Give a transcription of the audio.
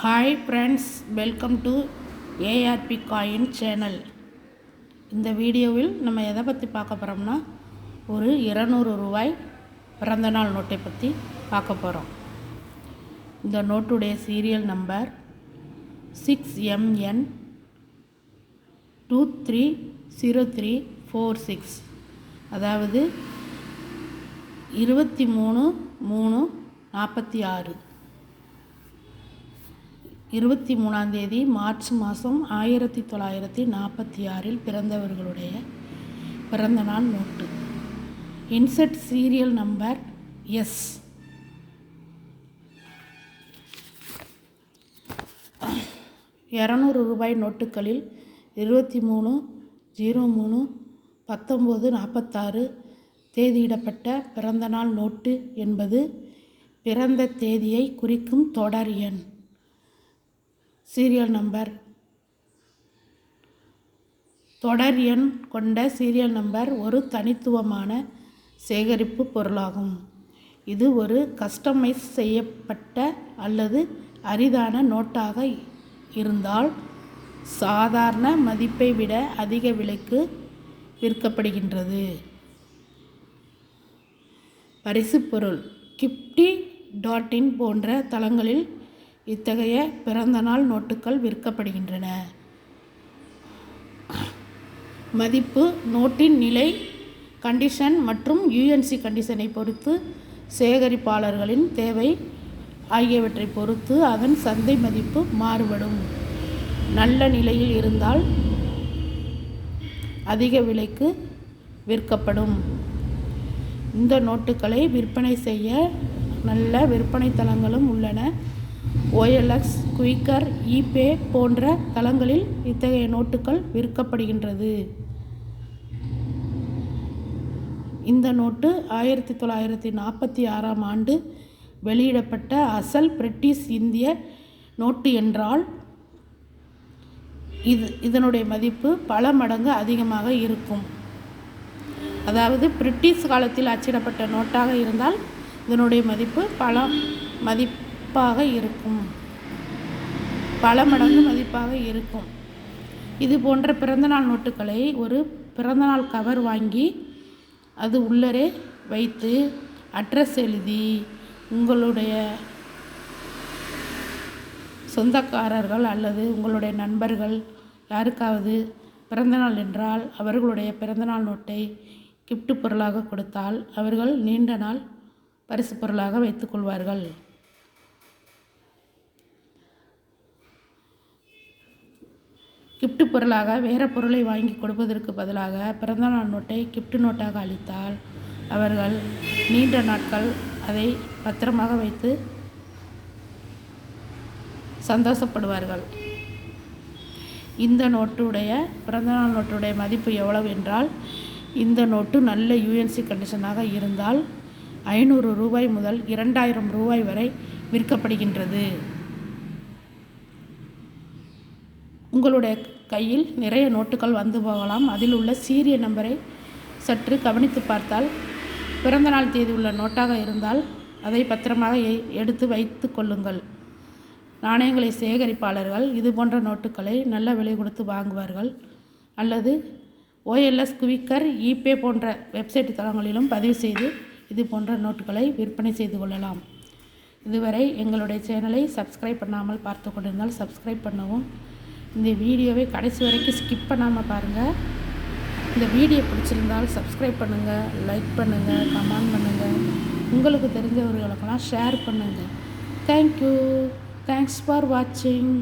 Hi friends welcome to ARP coin channel இந்த வீடியோவில் நம்ம எதை பற்றி பார்க்க போகிறோம்னா ஒரு இருநூறு ரூபாய் பிறந்தநாள் நோட்டை பற்றி பார்க்க போகிறோம் இந்த நோட்டுடைய serial number six MN two three zero three four six அதாவது இருபத்தி மூணு மூணு நாற்பத்தி ஆறு. இருபத்தி மூணாந்தேதி மார்ச் மாதம் ஆயிரத்தி தொள்ளாயிரத்தி நாற்பத்தி ஆறில் பிறந்தவர்களுடைய பிறந்தநாள் note. Inset serial number S. இரநூறு ரூபாய் நோட்டுகளில் இருபத்தி மூணு ஜீரோ மூணு பத்தொம்போது நாற்பத்தாறு தேதியிடப்பட்ட பிறந்தநாள் நோட்டு என்பது பிறந்த தேதியை குறிக்கும் தொடர் எண். சீரியல் நம்பர் தொடர் எண் கொண்ட சீரியல் நம்பர் ஒரு தனித்துவமான சேகரிப்பு பொருளாகும். இது ஒரு கஸ்டமைஸ் செய்யப்பட்ட அல்லது அரிதான நோட்டாக இருந்தால் சாதாரண மதிப்பை விட அதிக விலைக்கு விற்கப்படுகின்றது. பரிசு பொருள் கிப்டி டாட் இன் போன்ற தளங்களில் இத்தகைய பிறந்தநாள் நோட்டுகள் விற்கப்படுகின்றன. மதிப்பு நோட்டின் நிலை கண்டிஷன் மற்றும் யூஎன்சி கண்டிஷனை பொறுத்து சேகரிப்பாளர்களின் தேவை ஆகியவற்றை பொறுத்து அதன் சந்தை மதிப்பு மாறுபடும். நல்ல நிலையில் இருந்தால் அதிக விலைக்கு விற்கப்படும். இந்த நோட்டுகளை விற்பனை செய்ய நல்ல விற்பனை தளங்களும் உள்ளன. ஓஎல்எக்ஸ் குயிக்கர் ஈபே போன்ற தளங்களில் இத்தகைய நோட்டுகள் விற்கப்படுகின்றது. இந்த நோட்டு ஆயிரத்தி தொள்ளாயிரத்தி நாற்பத்தி ஆறாம் ஆண்டு வெளியிடப்பட்ட அசல் பிரிட்டிஷ் இந்திய நோட்டு என்றால் இது இதனுடைய மதிப்பு பல மடங்கு அதிகமாக இருக்கும். அதாவது பிரிட்டிஷ் காலத்தில் அச்சிடப்பட்ட நோட்டாக இருந்தால் இதனுடைய மதிப்பு பல மதிப்பாக இருக்கும். பல மடங்கு மதிப்பாக இருக்கும். இது போன்ற பிறந்தநாள் நோட்டுகளை ஒரு பிறந்தநாள் கவர் வாங்கி அது உள்ளரே வைத்து அட்ரஸ் எழுதி உங்களுடைய சொந்தக்காரர்கள் அல்லது உங்களுடைய நண்பர்கள் யாருக்காவது பிறந்தநாள் என்றால் அவர்களுடைய பிறந்தநாள் நோட்டை கிஃப்ட் பொருளாக கொடுத்தால் அவர்கள் நீண்ட நாள் பரிசு பொருளாக வைத்துக்கொள்வார்கள் கிஃப்ட் பொருளாக வேறு பொருளை வாங்கி கொடுப்பதற்கு பதிலாக பிறந்தநாள் நோட்டை கிஃப்ட் நோட்டாக அளித்தால் அவர்கள் நீண்ட நாட்கள் அதை பத்திரமாக வைத்து சந்தோஷப்படுவார்கள். இந்த நோட்டுடைய பிறந்தநாள் நோட்டுடைய மதிப்பு எவ்வளவு என்றால் இந்த நோட்டு நல்ல யூஎன்சி கண்டிஷனாக இருந்தால் ஐநூறு ரூபாய் முதல் இரண்டாயிரம் ரூபாய் வரை விற்கப்படுகின்றது. உங்களுடைய கையில் நிறைய நோட்டுகள் வந்து போகலாம். அதில் உள்ள சீரிய நம்பரை சற்று கவனித்து பார்த்தால் பிறந்தநாள் தேதி உள்ள நோட்டாக இருந்தால் அதை பத்திரமாக எடுத்து வைத்து கொள்ளுங்கள். நாணயங்களை சேகரிப்பாளர்கள் இது போன்ற நோட்டுகளை நல்ல விலை கொடுத்து வாங்குவார்கள். அல்லது ஓஎல்எஸ் குவிக்கர் இபே போன்ற வெப்சைட் தளங்களிலும் பதிவு செய்து இது போன்ற நோட்டுகளை விற்பனை செய்து கொள்ளலாம். இதுவரை எங்களுடைய சேனலை சப்ஸ்கிரைப் பண்ணாமல் பார்த்து கொண்டிருந்தால் சப்ஸ்கிரைப் பண்ணவும் இந்த வீடியோவை கடைசி வரைக்கும் ஸ்கிப் பண்ணாமல் பாருங்கள் இந்த வீடியோ பிடிச்சிருந்தால் சப்ஸ்கிரைப் பண்ணுங்கள் லைக் பண்ணுங்கள் கமெண்ட் பண்ணுங்கள் உங்களுக்கு தெரிஞ்சவர்களுக்கெல்லாம் ஷேர் பண்ணுங்கள் தேங்க்யூ தேங்க்ஸ் ஃபார் வாட்சிங்